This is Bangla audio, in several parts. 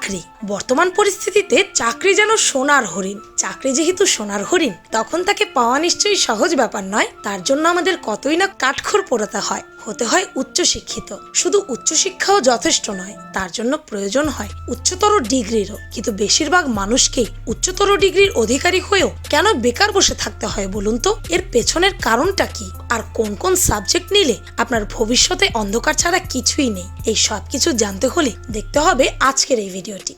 চাকরি। বর্তমান পরিস্থিতিতে চাকরি যেন সোনার হরিণ। চাকরি যেহেতু সোনার হরিণ, তখন তাকে পাওয়া নিশ্চয়ই সহজ ব্যাপার নয়। তার জন্য আমাদের কতই না কাঠখড় পোড়াতে হয়। হতে হয় উচ্চশিক্ষিত। শুধু উচ্চশিক্ষাও যথেষ্ট নয়, তার জন্য প্রয়োজন হয় উচ্চতর ডিগ্রিরও। কিন্তু বেশিরভাগ মানুষকেই উচ্চতর ডিগ্রির অধিকারী হয়েও কেন বেকার বসে থাকতে হয় বলুন তো? এর পেছনের কারণটা কি? আর কোন কোন সাবজেক্ট নিলে আপনার ভবিষ্যতে অন্ধকার ছাড়া কিছুই নেই? এই সব কিছু জানতে হলে দেখতে হবে আজকের এই ভিডিওটি।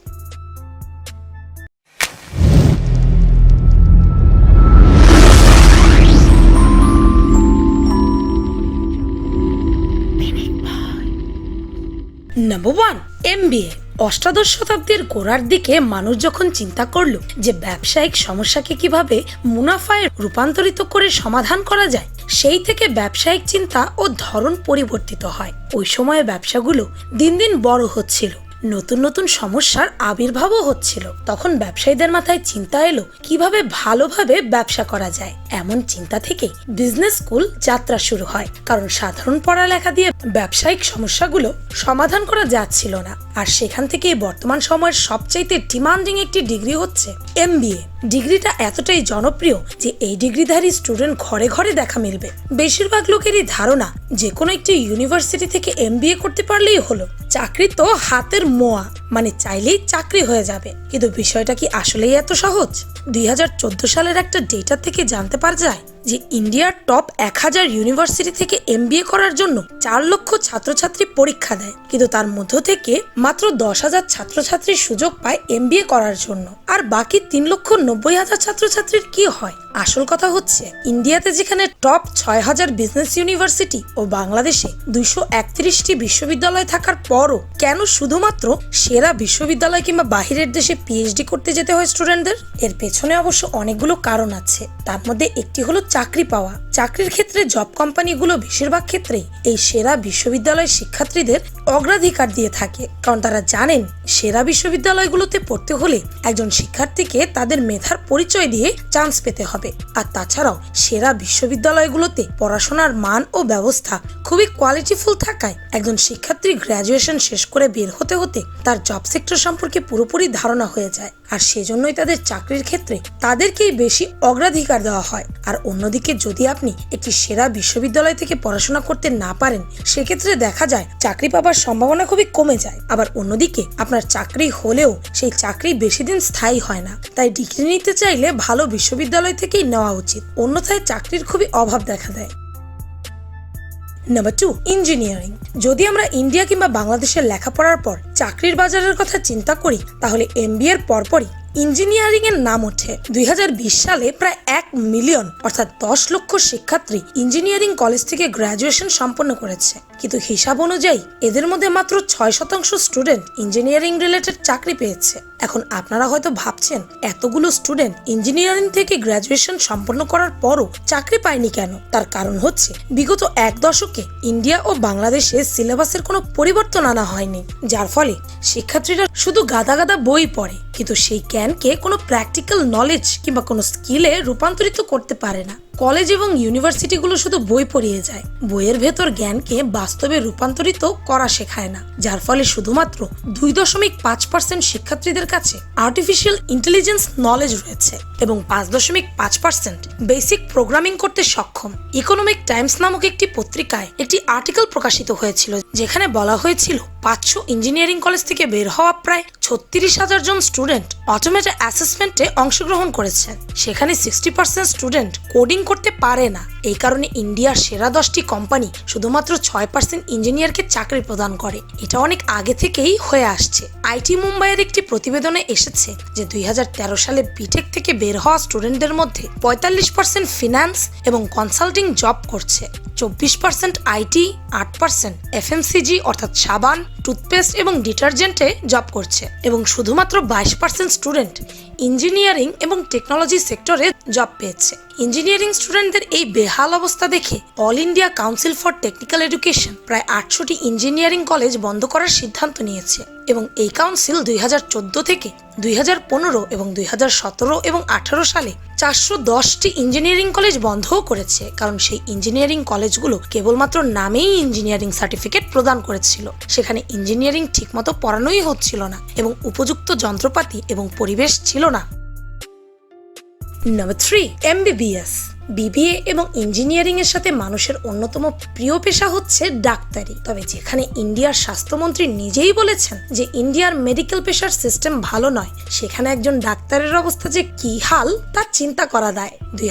নাম্বার ওয়ান এমবিএ অষ্টাদশ শতাব্দীর গোড়ার দিকে মানুষ যখন চিন্তা করল যে ব্যবসায়িক সমস্যাকে কীভাবে মুনাফায় রূপান্তরিত করে সমাধান করা যায়, সেই থেকে ব্যবসায়িক চিন্তা ও ধরন পরিবর্তিত হয়। ওই সময়ে ব্যবসাগুলো দিন দিন বড় হচ্ছিল। নতুন নতুন সমস্যার আবির্ভাবও হচ্ছিল। তখন ব্যবসায়ীদের মাথায় চিন্তা এলো, কীভাবে ভালোভাবে ব্যবসা করা যায়। এমন চিন্তা থেকে বিজনেস স্কুল যাত্রা শুরু হয়। কারণ সাধারণ পড়ালেখা দিয়ে ব্যবসায়িক সমস্যাগুলো সমাধান করা যাচ্ছিল না। আর সেখান থেকে বর্তমান সময়ের সবচাইতে ডিমান্ডিং একটি ডিগ্রি হচ্ছে এমবিএ ডিগ্রিটা এতটাই জনপ্রিয় যে এই ডিগ্রিধারী স্টুডেন্ট ঘরে ঘরে দেখা মিলবে। বেশিরভাগ লোকেরই ধারণা, যে কোনো একটি ইউনিভার্সিটি থেকে এমবিএ করতে পারলেই হলো। চাকরি তো হাতের মোয়া মানে চাইলেই চাকরি হয়ে যাবে। কিন্তু বিষয়টা কি আসলেই এত সহজ? দুই হাজার চোদ্দ সালের একটা ডেটা থেকে জানতে পারা যায়? যে ইন্ডিয়ার টপ এক হাজার ইউনিভার্সিটি থেকে এমবিএ করার জন্য চার লক্ষ ছাত্রছাত্রী পরীক্ষা দেয়। কিন্তু তার মধ্য থেকে মাত্র দশ হাজার ছাত্রছাত্রীর সুযোগ পায় এমবিএ করার জন্য। আর বাকি তিন লক্ষ নব্বই হাজার ছাত্রছাত্রীর কি হয়? আসল কথা হচ্ছে, ইন্ডিয়াতে যেখানে টপ ছয় হাজার বিজনেস ইউনিভার্সিটি ও বাংলাদেশে দুইশো একত্রিশটি বিশ্ববিদ্যালয় থাকার পরও কেন শুধুমাত্র সেরা বিশ্ববিদ্যালয় কিংবা বাহিরের দেশে পিএইচডি করতে যেতে হয় স্টুডেন্টদের এর পেছনে অবশ্য অনেকগুলো কারণ আছে। তার মধ্যে একটি হলো চাকরি পাওয়া। চাকরির ক্ষেত্রে জব কোম্পানিগুলো বেশিরভাগ ক্ষেত্রেই এই সেরা বিশ্ববিদ্যালয়ের শিক্ষার্থীদের অগ্রাধিকার দিয়ে থাকে। কারণ তারা জানেন, সেরা বিশ্ববিদ্যালয়গুলোতে পড়তে হলে একজন শিক্ষার্থীকে তাদের মেধার পরিচয় দিয়ে চান্স পেতে হবে। আর তাছাড়াও, সেরা বিশ্ববিদ্যালয়গুলোতে পড়াশোনার মান ও ব্যবস্থা খুবই কোয়ালিটিফুল থাকায় একজন শিক্ষার্থী গ্র্যাজুয়েশন শেষ করে বের হতে হতে তার জব সেক্টর সম্পর্কে পুরোপুরি ধারণা হয়ে যায়। আর সেজন্যই তাদের চাকরির ক্ষেত্রে তাদেরকেই বেশি অগ্রাধিকার দেওয়া হয়। আর অন্যদিকে যদি আপনি একটি সেরা বিশ্ববিদ্যালয় থেকে পড়াশোনা করতে না পারেন, সেক্ষেত্রে দেখা যায়, চাকরি পাবার সম্ভাবনা খুবই কমে যায়। আবার অন্যদিকে, আপনার চাকরি হলেও সেই চাকরি বেশি দিন স্থায়ী হয় না। তাই ডিগ্রি নিতে চাইলে ভালো বিশ্ববিদ্যালয় থেকেই নেওয়া উচিত। অন্যথায় চাকরির খুবই অভাব দেখা দেয়। Number two, engineering. যদি আমরা ইন্ডিয়া কিংবা বাংলাদেশের লেখাপড়ার পর চাকরির বাজারের কথা চিন্তা করি, তাহলে এম বি এর পরপরই ইঞ্জিনিয়ারিং এর নাম ওঠে। দুই হাজার বিশ সালে প্রায় এক মিলিয়ন, অর্থাৎ দশ লক্ষ শিক্ষার্থী ইঞ্জিনিয়ারিং কলেজ থেকে গ্রাজুয়েশন সম্পন্ন করেছে। কিন্তু হিসাব অনুযায়ী, এদের মধ্যে মাত্র ছয় শতাংশ স্টুডেন্ট ইঞ্জিনিয়ারিং রিলেটেড চাকরি পেয়েছে। এখন আপনারা হয়তো ভাবছেন, এতগুলো স্টুডেন্ট ইঞ্জিনিয়ারিং থেকে গ্রাজুয়েশন সম্পন্ন করার পরও চাকরি পায়নি কেন? তার কারণ হচ্ছে, বিগত এক দশকে ইন্ডিয়া ও বাংলাদেশে সিলেবাসের কোনো পরিবর্তন আনা হয়নি। যার ফলে শিক্ষার্থীরা শুধু গাদা গাদা বই পড়ে, কিন্তু সেই জ্ঞানকে কোনো প্র্যাকটিক্যাল নলেজ কিংবা কোনো স্কিলে রূপান্তরিত করতে পারে না। কলেজ এবং ইউনিভার্সিটিগুলো শুধু বই পড়িয়ে যায়। বইয়ের ভেতর জ্ঞানকে বাস্তবে রূপান্তরিত করা শেখায় না, যার ফলে শুধুমাত্র দুই দশমিক পাঁচ পার্সেন্ট শিক্ষার্থীদের কাছে আর্টিফিশিয়াল ইন্টেলিজেন্স নলেজ রয়েছে এবং পাঁচ দশমিক পাঁচ পার্সেন্ট বেসিক প্রোগ্রামিং করতে সক্ষম। ইকোনমিক টাইমস নামক একটি পত্রিকায় একটি আর্টিকেল প্রকাশিত হয়েছিল, যেখানে বলা হয়েছিল, পাঁচশো ইঞ্জিনিয়ারিং কলেজ থেকে বের হওয়া প্রায় ছত্রিশ হাজার জন স্টুডেন্ট অটোমেটেড অ্যাসেসমেন্টে অংশগ্রহণ করেছেন সেখানে সিক্সটি পার্সেন্ট স্টুডেন্ট কোডিং করতে পারে না। এই কারণে ইন্ডিয়ার সেরা দশটি কোম্পানি শুধুমাত্র ছয় পার্সেন্ট ইঞ্জিনিয়ারকে চাকরি প্রদান করে। এটা অনেক আগে থেকেই হয়ে আসছে। আইটি মুম্বাইয়ের একটি প্রতিবেদনে এসেছে যে দুই হাজার তেরো সালে বিটেক থেকে বের হওয়া স্টুডেন্টদের মধ্যে পঁয়তাল্লিশ পার্সেন্ট ফিনান্স এবং কনসাল্টিং জব করছে। চব্বিশ পার্সেন্ট আইটি, আট পার্সেন্ট এফএমসিজি অর্থাৎ সাবান টুথপেস্ট এবং ডিটারজেন্টে জব করছে এবং শুধুমাত্র বাইশ পার্সেন্ট স্টুডেন্ট ইঞ্জিনিয়ারিং এবং টেকনোলজি সেক্টরে জব পেয়েছে। ইঞ্জিনিয়ারিং স্টুডেন্টদের এই বেহাল অবস্থা দেখে all India council for technical education প্রায় আটশোটি ইঞ্জিনিয়ারিং কলেজ বন্ধ করার সিদ্ধান্ত নিয়েছে এবং এই কাউন্সিল দুই থেকে দুই এবং দুই এবং আঠারো সালে চারশো দশটি ইঞ্জিনিয়ারিং কলেজ বন্ধও করেছে, কারণ সেই ইঞ্জিনিয়ারিং কলেজগুলো কেবলমাত্র নামেই ইঞ্জিনিয়ারিং সার্টিফিকেট প্রদান করেছিল। সেখানে ইঞ্জিনিয়ারিং ঠিকমতো পড়ানোই হচ্ছিল না এবং উপযুক্ত যন্ত্রপাতি এবং পরিবেশ ছিল না। নাম্বার থ্রি এমবিবিএস বিবিএ এবং ইঞ্জিনিয়ারিং এর সাথে মানুষের অন্যতম প্রিয় পেশা হচ্ছে ডাক্তারি। তবে যেখানে ইন্ডিয়ার স্বাস্থ্যমন্ত্রী নিজেই বলেছেন যে ইন্ডিয়ার মেডিকেল পেশার সিস্টেম ভালো নয়, সেখানে একজন ডাক্তারের অবস্থা যে কি হাল, তা চিন্তা করা দেয়। দুই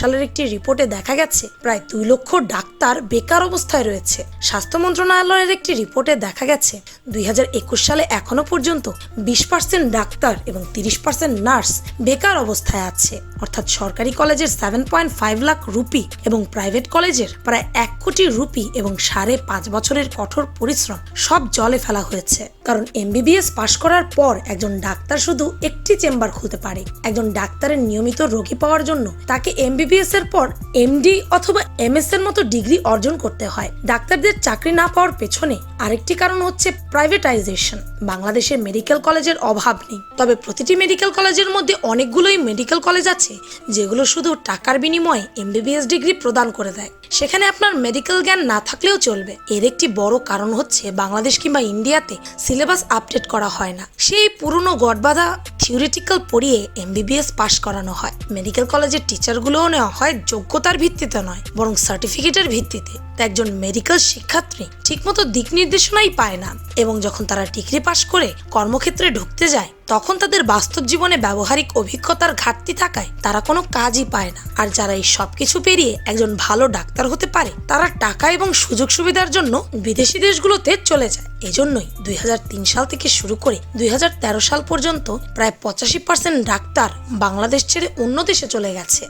সালের একটি রিপোর্টে দেখা গেছে, প্রায় দুই লক্ষ ডাক্তার বেকার অবস্থায় রয়েছে। স্বাস্থ্য মন্ত্রণালয়ের একটি রিপোর্টে দেখা গেছে, দুই হাজার একুশ সালে এখনও পর্যন্ত বিশ পার্সেন্ট ডাক্তার এবং তিরিশ পার্সেন্ট নার্স বেকার অবস্থায় আছে। অর্থাৎ সরকারি কলেজের seven point five lakh rupee এবং প্রাইভেট কলেজের প্রায় এক কোটি রুপি এবং সাড়ে পাঁচ বছরের কঠোর পরিশ্রম সব জলে ফেলা হয়েছে। কারণ এমবিবিএস পাশ করার পর একজন ডাক্তার শুধু একটি চেম্বার খুলতে পারে। একজন ডাক্তারের নিয়মিত রোগী পাওয়ার জন্য তাকে এমবিবিএস এর পর এমডি অথবা এমএস এর মতো ডিগ্রি অর্জন করতে হয়। ডাক্তারদের চাকরি না পাওয়ার পেছনে আরেকটি কারণ হচ্ছে প্রাইভেটাইজেশন বাংলাদেশের মেডিকেল কলেজের অভাব নেই। তবে প্রতিটি মেডিকেল কলেজের মধ্যে অনেকগুলোই মেডিকেল কলেজ আছে, যেগুলো শুধু টাকার বিনিময়ে এমবিবিএস ডিগ্রি প্রদান করে দেয়। সেখানে আপনার মেডিকেল জ্ঞান না থাকলেও চলবে। এর একটি বড় কারণ হচ্ছে বাংলাদেশ কিংবা ইন্ডিয়াতে সিলেবাস আপডেট করা হয় না। সেই পুরনো গড়বাধা থিওরিটিক্যাল পড়িয়ে এমবিবিএস পাশ করানো হয়। মেডিকেল কলেজের টিচারগুলোও নেওয়া হয় যোগ্যতার ভিত্তিতে নয়, বরং সার্টিফিকেটের ভিত্তিতে। একজন মেডিকেল শিক্ষার্থী ঠিকমতো দিক নির্দেশনাই পায় না এবং যখন তারা ডিগ্রি পাশ করে কর্মক্ষেত্রে ঢুকতে যায়, তখন তাদের বাস্তব জীবনে ব্যবহারিক অভিজ্ঞতার ঘাটতি থাকায় তারা কোনো কাজই পায় না। আর যারা এই সবকিছু পেরিয়ে একজন ভালো ডাক্তার হতে পারে। তারা টাকা এবং সুযোগ সুবিধার জন্য বিদেশি দেশগুলোতে চলে যায়। এজন্যই দুই হাজার তিন সাল থেকে শুরু করে দুই হাজার তেরো সাল পর্যন্ত প্রায় পঁচাশি পার্সেন্ট ডাক্তার বাংলাদেশ ছেড়ে অন্য দেশে চলে গেছে।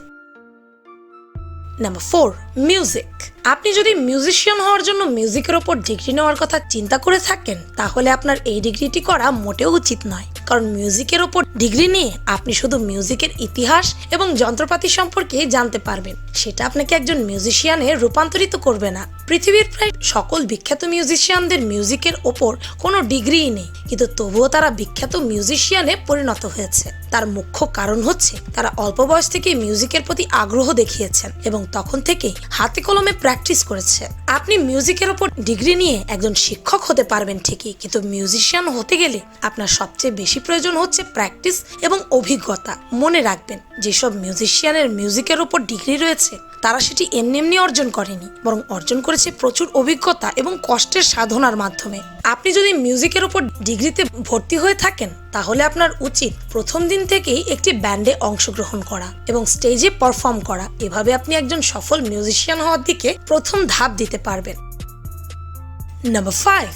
নাম্বার ফোর মিউজিক আপনি যদি মিউজিশিয়ান হওয়ার জন্য মিউজিকের ওপর ডিগ্রি নেওয়ার কথা চিন্তা করে থাকেন, তাহলে আপনার এই ডিগ্রিটি করা মোটেও উচিত নয়। কারণ মিউজিকের ওপর ডিগ্রি নিয়ে আপনি শুধু মিউজিকের ইতিহাস এবং যন্ত্রপাতি সম্পর্কে জানতে পারবেন। সেটা আপনাকে একজন মিউজিশিয়ানে রূপান্তরিত করবে না। পৃথিবীর প্রায় সকল বিখ্যাত মিউজিশিয়ানদের মিউজিকের ওপর কোনো ডিগ্রিই নেই। কিন্তু তবুও তারা বিখ্যাত মিউজিশিয়ানে পরিণত হয়েছে। তার মুখ্য কারণ হচ্ছে তারা অল্প বয়স থেকে মিউজিকের প্রতি আগ্রহ দেখিয়েছেন এবং তখন থেকে হাতে কলমে প্র্যাকটিস করেছে। আপনি মিউজিকের ওপর ডিগ্রি নিয়ে একজন শিক্ষক হতে পারবেন ঠিকই, কিন্তু মিউজিশিয়ান হতে গেলে আপনার সবচেয়ে বেশি প্রয়োজন হচ্ছে প্র্যাকটিস এবং অভিজ্ঞতা। মনে রাখবেন, যেসব মিউজিশিয়ানের মিউজিকের ওপর ডিগ্রি রয়েছে, তারা সেটি এমনি এমনি অর্জন করেনি, বরং অর্জন করেছে প্রচুর অভিজ্ঞতা এবং কষ্টের সাধনার মাধ্যমে। আপনি যদি মিউজিকের ওপর ডিগ্রিতে ভর্তি হয়ে থাকেন, তাহলে আপনার উচিত প্রথম দিন থেকেই একটি ব্যান্ডে অংশগ্রহণ করা এবং স্টেজে পারফর্ম করা। এভাবে আপনি একজন সফল মিউজিশিয়ান হওয়ার দিকে প্রথম ধাপ দিতে পারবেন। নাম্বার ফাইভ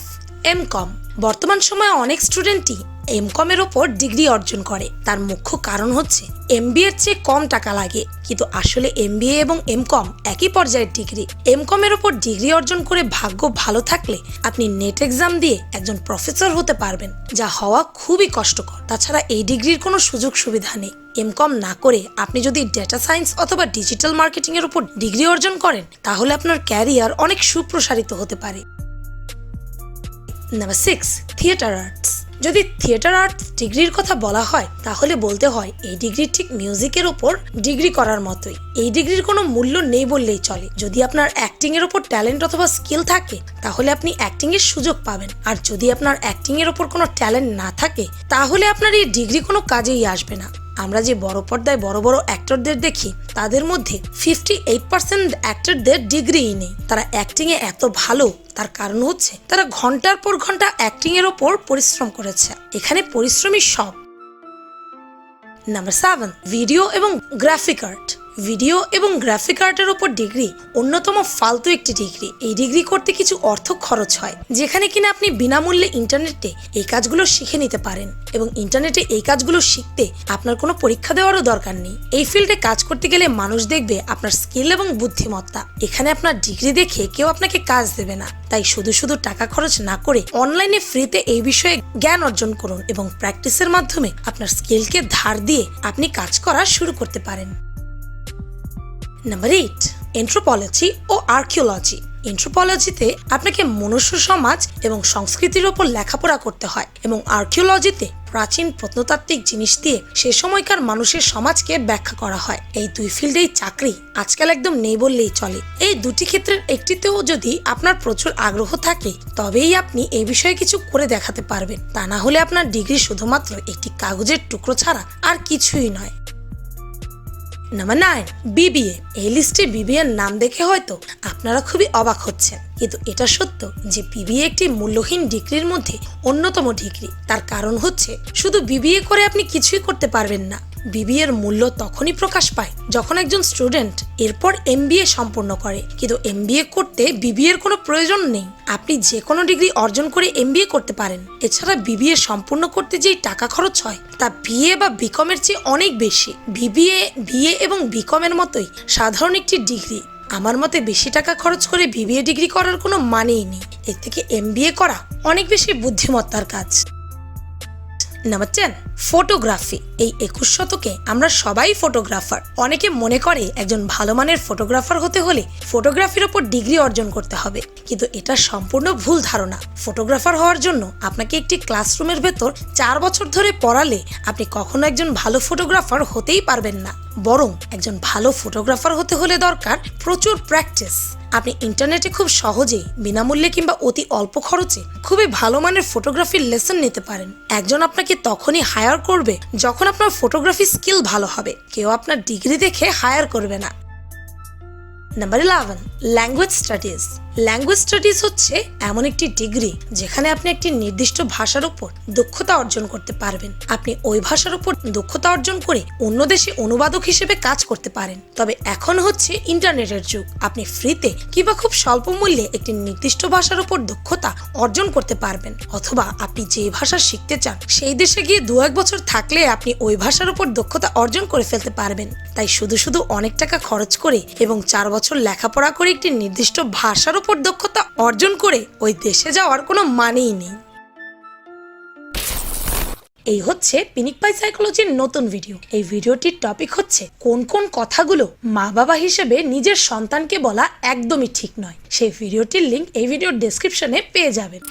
এম কম বর্তমান সময়ে অনেক স্টুডেন্টই এম কমের ওপর ডিগ্রি অর্জন করে। তার মুখ্য কারণ হচ্ছে, এমবিএর চেয়ে কম টাকা লাগে। কিন্তু আসলে এমবিএ এবং এম কম একই পর্যায়ের ডিগ্রি। এম কমের ওপর ডিগ্রি অর্জন করে ভাগ্য ভালো থাকলে আপনি নেট এক্সাম দিয়ে একজন প্রফেসর হতে পারবেন, যা হওয়া খুবই কষ্টকর। তাছাড়া এই ডিগ্রির কোনো সুযোগ সুবিধা নেই। এম কম না করে আপনি যদি ডেটা সায়েন্স অথবা ডিজিটাল মার্কেটিং এর উপর ডিগ্রি অর্জন করেন, তাহলে আপনার ক্যারিয়ার অনেক সুপ্রসারিত হতে পারে। নাম্বার সিক্স থিয়েটার আর্টস যদি থিয়েটার আর্টস ডিগ্রির কথা বলা হয়, তাহলে বলতে হয় এই ডিগ্রি ঠিক মিউজিকের ওপর ডিগ্রি করার মতোই। এই ডিগ্রির কোনো মূল্য নেই বললেই চলে। যদি আপনার অ্যাক্টিং এর ওপর ট্যালেন্ট অথবা স্কিল থাকে, তাহলে আপনি অ্যাক্টিং এর সুযোগ পাবেন। আর যদি আপনার অ্যাক্টিং এর ওপর কোনো ট্যালেন্ট না থাকে, তাহলে আপনার এই ডিগ্রি কোনো কাজেই আসবে না। আমরা যে বড় পর্দায় বড় বড় অ্যাক্টরদের দেখি, তাদের মধ্যে ফিফটি এইট পার্সেন্ট অ্যাক্টরদের ডিগ্রিই নেই। তারা অ্যাক্টিংয়ে এত ভালো, তার কারণ হচ্ছে তারা ঘণ্টার পর ঘণ্টা অ্যাক্টিংয়ের ওপর পরিশ্রম করেছে। এখানে পরিশ্রমী সব। নাম্বার সেভেন ভিডিও এবং গ্রাফিক আর্ট ভিডিও এবং গ্রাফিক আর্টের ওপর ডিগ্রি অন্যতম ফালতু একটি ডিগ্রি এই ডিগ্রি করতে কিছু অর্থ খরচ হয়, যেখানে কিনা আপনি বিনামূল্যে ইন্টারনেটে এই কাজগুলো শিখে নিতে পারেন এবং ইন্টারনেটে এই কাজগুলো শিখতে আপনার কোনো পরীক্ষা দেওয়ারও দরকার নেই। এই ফিল্ডে কাজ করতে গেলে মানুষ দেখবে আপনার স্কিল এবং বুদ্ধিমত্তা। এখানে আপনার ডিগ্রি দেখে কেউ আপনাকে কাজ দেবে না। তাই শুধু শুধু টাকা খরচ না করে অনলাইনে ফ্রিতে এই বিষয়ে জ্ঞান অর্জন করুন এবং প্র্যাকটিসের মাধ্যমে আপনার স্কিলকে ধার দিয়ে আপনি কাজ করা শুরু করতে পারেন। নাম্বার এইট এন্থ্রোপোলজি ও আর্কিওলজি এন্থ্রোপোলজিতে আপনাকে মনুষ্য সমাজ এবং সংস্কৃতির ওপর লেখাপড়া করতে হয় এবং আর্কিওলজিতে প্রাচীন প্রত্নতাত্ত্বিক জিনিস দিয়ে সে সময়কার মানুষের সমাজকে ব্যাখ্যা করা হয়। এই দুই ফিল্ডেই চাকরি আজকাল একদম নেই বললেই চলে। এই দুটি ক্ষেত্রের একটিতেও যদি আপনার প্রচুর আগ্রহ থাকে, তবেই আপনি এই বিষয়ে কিছু করে দেখাতে পারবেন। তা না হলে আপনার ডিগ্রি শুধুমাত্র একটি কাগজের টুকরো ছাড়া আর কিছুই নয়। নাম্বার নাইন বিবিএ এই লিস্টে বিবিএ নাম দেখে হয়তো আপনারা খুবই অবাক হচ্ছেন। কিন্তু এটা সত্য যে বিবিএ একটি মূল্যহীন ডিগ্রির মধ্যে অন্যতম ডিগ্রি। তার কারণ হচ্ছে, শুধু বিবিএ করে আপনি কিছুই করতে পারবেন না। বিবিএ এর মূল্য তখনই প্রকাশ পায় যখন একজন স্টুডেন্ট এরপর এমবিএ সম্পূর্ণ করে। কিন্তু এমবিএ করতে বিবিএ এর কোনো প্রয়োজন নেই। আপনি যে কোনো ডিগ্রি অর্জন করে এমবিএ করতে পারেন। এছাড়া বিবিএ সম্পূর্ণ করতে যেই টাকা খরচ হয়, তা বিএ বা বিকমের চেয়ে অনেক বেশি। বিবিএ, বিএ এবং বিকমের মতোই সাধারণ একটি ডিগ্রি। আমার মতে বেশি টাকা খরচ করে বিবিএ ডিগ্রি করার কোনো মানেই নেই। এর থেকে এমবিএ করা অনেক বেশি বুদ্ধিমত্তার কাজ। Number ten photography. এই একুশ শতকে আমরা সবাই ফটোগ্রাফার। অনেকে মনে করে একজন ভালো মানের ফটোগ্রাফার হতে হলে ফটোগ্রাফির ওপর ডিগ্রি অর্জন করতে হবে। কিন্তু এটা সম্পূর্ণ ভুল ধারণা। ফটোগ্রাফার হওয়ার জন্য আপনাকে একটি ক্লাসরুমের ভেতর চার বছর ধরে পড়ালে আপনি কখনো একজন ভালো ফটোগ্রাফার হতেই পারবেন না। বরং একজন ভালো ফটোগ্রাফার হতে হলে দরকার প্রচুর প্র্যাকটিস। আপনি ইন্টারনেটে খুব সহজেই বিনামূল্যে কিংবা অতি অল্প খরচে খুবই ভালো মানের ফটোগ্রাফির লেসন নিতে পারেন। একজন আপনাকে তখনই হায়ার করবে যখন আপনার ফটোগ্রাফি স্কিল ভালো হবে। কেউ আপনার ডিগ্রি দেখে হায়ার করবে না। Number eleven language studies language studies হচ্ছে এমন একটি ডিগ্রি যেখানে আপনি একটি নির্দিষ্ট ভাষার উপর দক্ষতা অর্জন করতে পারবেন। আপনি ওই ভাষার উপর দক্ষতা অর্জন করে অন্য দেশে অনুবাদক হিসেবে কাজ করতে পারেন। তবে এখন হচ্ছে ইন্টারনেটের যুগ। আপনি ফ্রিতে কিংবা খুব স্বল্প মূল্যে একটি নির্দিষ্ট ভাষার উপর দক্ষতা অর্জন করতে পারবেন। অথবা আপনি যে ভাষা শিখতে চান, সেই দেশে গিয়ে দু এক বছর থাকলে আপনি ওই ভাষার উপর দক্ষতা অর্জন করে ফেলতে পারবেন। তাই শুধু শুধু অনেক টাকা খরচ করে এবং চার বছর লেখাপড়া করে একটি নির্দিষ্ট ভাষার উপর দক্ষতা অর্জন করে ওই দেশে যাওয়ার কোনো মানেই নেই। এই হচ্ছে পিনিক পাই সাইকোলজির নতুন ভিডিও। এই ভিডিওটির টপিক হচ্ছে কোন কোন কথাগুলো মা বাবা হিসেবে নিজের সন্তানকে বলা একদমই ঠিক নয়। সেই ভিডিওটির লিঙ্ক এই ভিডিওর ডেসক্রিপশনে পেয়ে যাবেন।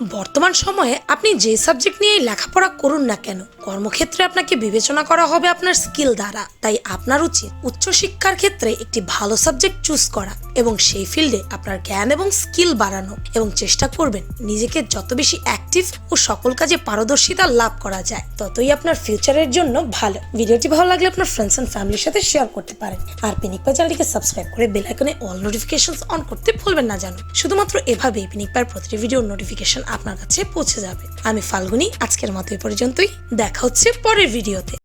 বর্তমান সময়ে আপনি যে সাবজেক্ট নিয়ে লেখাপড়া করুন না কেন, কর্মক্ষেত্রে আপনাকে বিবেচনা করা হবে আপনার স্কিল দ্বারা। তাই আপনার উচিত উচ্চশিক্ষার ক্ষেত্রে একটি ভালো সাবজেক্ট চুজ করা এবং সেই ফিল্ডে আপনার জ্ঞান এবং স্কিল বাড়ানো এবং চেষ্টা করবেন নিজেকে যত বেশি অ্যাক্টিভ ও সকল কাজে পারদর্শিতা লাভ করা যায়, ততই আপনার ফিউচারের জন্য ভালো। ভিডিওটি ভালো লাগলে আপনার ফ্রেন্ডস অ্যান্ড ফ্যামিলির সাথে শেয়ার করতে পারেন। আর পিনিকপা চ্যানেলটিকে সাবস্ক্রাইব করে বেল আইকনে অল নোটিফিকেশন অন করতে ভুলবেন না জানো। শুধুমাত্র এভাবেই পিনিকপার প্রতিটি ভিডিওর নোটিফিকেশন আপনার কাছে পৌঁছে যাবে। আমি ফাল্গুনি আজকের মতো এ পর্যন্তই। দেখা হচ্ছে পরের ভিডিওতে।